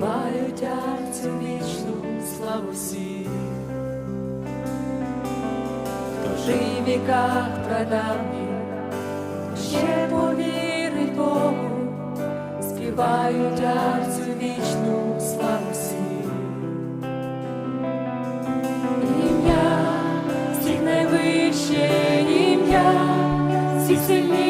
мають аж цю вічну славу всіх, хто жив в віках прадавніх, ще повірить Богу, співають аж цю вічну славу всі. Ім'я всіх найвище ім'я, всіх сильні.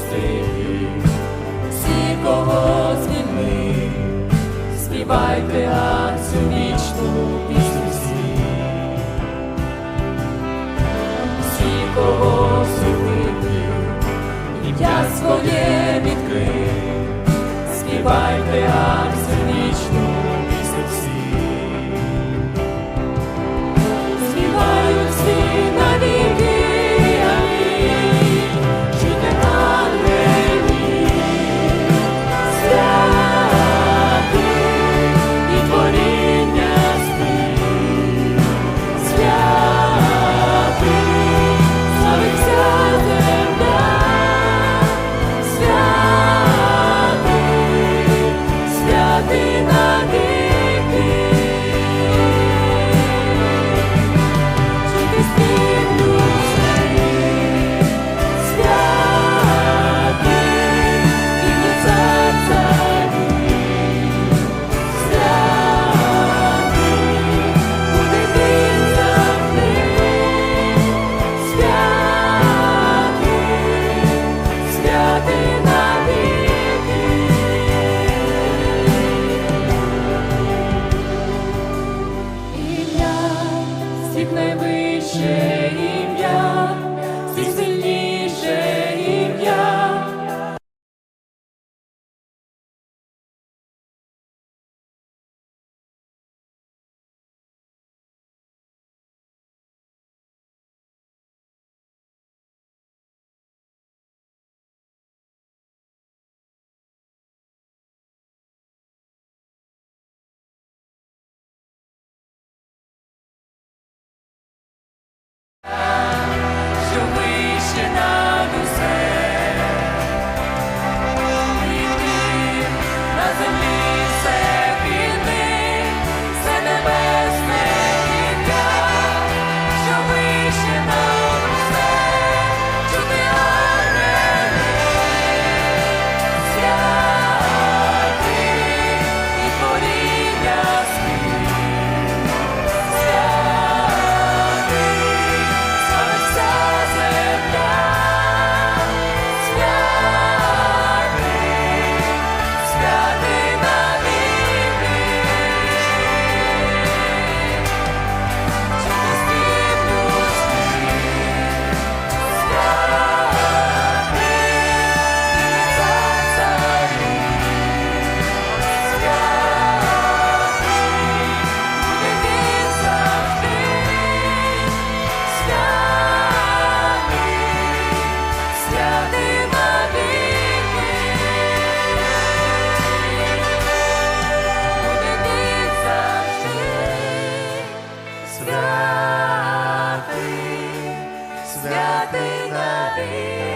Простив, всі, кого звільнив, співайте цю вічну пісню всі. Всі, кого святив, ім'я своє відкрив, співайте Арцю святий навік.